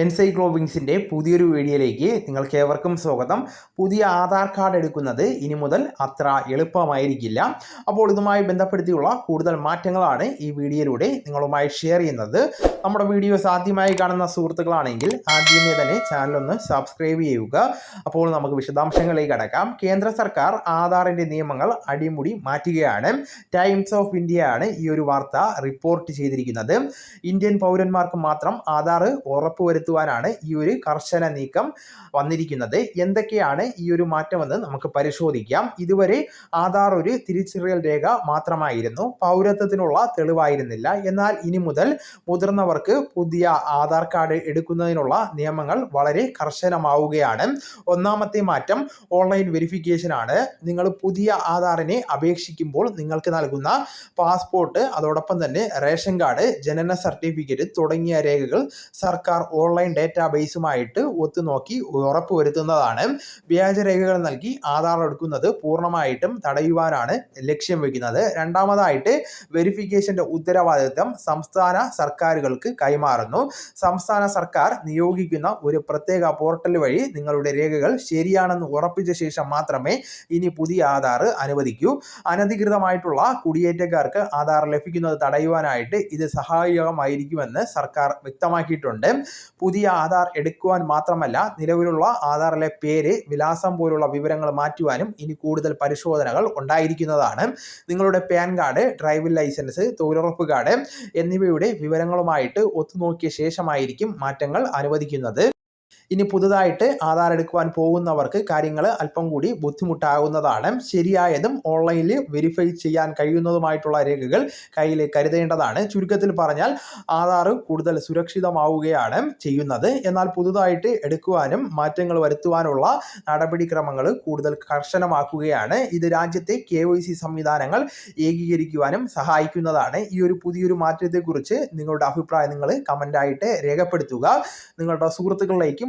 എൻസൈക്ലോവിങ്സിന്റെ പുതിയൊരു വീഡിയോയിലേക്ക് നിങ്ങൾക്ക് ഏവർക്കും സ്വാഗതം. പുതിയ ആധാർ കാർഡ് എടുക്കുന്നത് ഇനി മുതൽ അത്ര എളുപ്പമായിരിക്കില്ല. അപ്പോൾ ഇതുമായി ബന്ധപ്പെടുത്തിയുള്ള കൂടുതൽ മാറ്റങ്ങളാണ് ഈ വീഡിയോയിലൂടെ നിങ്ങളുമായി ഷെയർ ചെയ്യുന്നത്. നമ്മുടെ വീഡിയോസ് ആദ്യമായി കാണുന്ന സുഹൃത്തുക്കളാണെങ്കിൽ ആദ്യമേ തന്നെ ചാനലൊന്ന് സബ്സ്ക്രൈബ് ചെയ്യുക. അപ്പോൾ നമുക്ക് വിശദാംശങ്ങളിലേക്ക് കടക്കാം. കേന്ദ്ര സർക്കാർ ആധാറിന്റെ നിയമങ്ങൾ അടിമുടി മാറ്റുകയാണ്. ടൈംസ് ഓഫ് ഇന്ത്യ ആണ് ഈ ഒരു വാർത്ത റിപ്പോർട്ട് ചെയ്തിരിക്കുന്നത്. ഇന്ത്യൻ പൗരന്മാർക്ക് മാത്രം ആധാർ ഉറപ്പുവരുത്തുക വരുത്തുവാനാണ് ഈ ഒരു കർശന നീക്കം വന്നിരിക്കുന്നത്. എന്തൊക്കെയാണ് ഈ ഒരു മാറ്റമെന്ന് നമുക്ക് പരിശോധിക്കാം. ഇതുവരെ ആധാർ ഒരു തിരിച്ചറിയൽ രേഖ മാത്രമായിരുന്നു. പൗരത്വത്തിനുള്ള തെളിവായിരുന്നില്ല. എന്നാൽ ഇനി മുതൽ മുതിർന്നവർക്ക് പുതിയ ആധാർ കാർഡ് എടുക്കുന്നതിനുള്ള നിയമങ്ങൾ വളരെ കർശനമാവുകയാണ്. ഒന്നാമത്തെ മാറ്റം ഓൺലൈൻ വെരിഫിക്കേഷൻ ആണ് നിങ്ങൾ പുതിയ ആധാറിനെ അപേക്ഷിക്കുമ്പോൾ നിങ്ങൾക്ക് നൽകുന്ന പാസ്പോർട്ട് അതോടൊപ്പം തന്നെ റേഷൻ കാർഡ് ജനന സർട്ടിഫിക്കറ്റ് തുടങ്ങിയ രേഖകൾ സർക്കാർ ഓൺലൈൻ ഡേറ്റാബേസുമായിട്ട് ഒത്തുനോക്കി ഉറപ്പുവരുത്തുന്നതാണ്. വ്യാജരേഖകൾ നൽകി ആധാർ എടുക്കുന്നത് പൂർണമായിട്ടും തടയുവാനാണ് ലക്ഷ്യം വയ്ക്കുന്നത് രണ്ടാമതായിട്ട് വെരിഫിക്കേഷന്റെ ഉത്തരവാദിത്വം സംസ്ഥാന സർക്കാരുകൾക്ക് കൈമാറുന്നു. സംസ്ഥാന സർക്കാർ നിയോഗിക്കുന്ന ഒരു പ്രത്യേക പോർട്ടൽ വഴി നിങ്ങളുടെ രേഖകൾ ശരിയാണെന്ന് ഉറപ്പിച്ച ശേഷം മാത്രമേ ഇനി പുതിയ ആധാർ അനുവദിക്കൂ. അനധികൃതമായിട്ടുള്ള കുടിയേറ്റക്കാർക്ക് ആധാർ ലഭിക്കുന്നത് തടയുവാനായിട്ട് ഇത് സഹായകമായിരിക്കുമെന്ന് സർക്കാർ വ്യക്തമാക്കിയിട്ടുണ്ട്. പുതിയ ആധാർ എടുക്കുവാൻ മാത്രമല്ല നിലവിലുള്ള ആധാറിലെ പേര് വിലാസം പോലുള്ള വിവരങ്ങൾ മാറ്റുവാനും ഇനി കൂടുതൽ പരിശോധനകൾ ഉണ്ടായിരിക്കുന്നതാണ്. നിങ്ങളുടെ പാൻ കാർഡ് ഡ്രൈവിംഗ് ലൈസൻസ് തൊഴിലുറപ്പ് കാർഡ് എന്നിവയുടെ വിവരങ്ങളുമായിട്ട് ഒത്തുനോക്കിയ ശേഷമായിരിക്കും മാറ്റങ്ങൾ അനുവദിക്കുന്നത്. ഇനി പുതുതായിട്ട് ആധാർ എടുക്കുവാൻ പോകുന്നവർക്ക് കാര്യങ്ങൾ അല്പം കൂടി ബുദ്ധിമുട്ടാകുന്നതാണ്. ശരിയായതും ഓൺലൈനിൽ വെരിഫൈ ചെയ്യാൻ കഴിയുന്നതുമായിട്ടുള്ള രേഖകൾ കയ്യിൽ കരുതേണ്ടതാണ്. ചുരുക്കത്തിൽ പറഞ്ഞാൽ ആധാർ കൂടുതൽ സുരക്ഷിതമാവുകയാണ് ചെയ്യുന്നത്. എന്നാൽ പുതുതായിട്ട് എടുക്കുവാനും മാറ്റങ്ങൾ വരുത്തുവാനുള്ള നടപടിക്രമങ്ങൾ കൂടുതൽ കർശനമാക്കുകയാണ്. ഇത് രാജ്യത്തെ കെ സംവിധാനങ്ങൾ ഏകീകരിക്കുവാനും സഹായിക്കുന്നതാണ്. ഈ ഒരു പുതിയൊരു മാറ്റത്തെക്കുറിച്ച് നിങ്ങളുടെ അഭിപ്രായം നിങ്ങൾ കമന്റായിട്ട് രേഖപ്പെടുത്തുക. നിങ്ങളുടെ സുഹൃത്തുക്കളിലേക്കും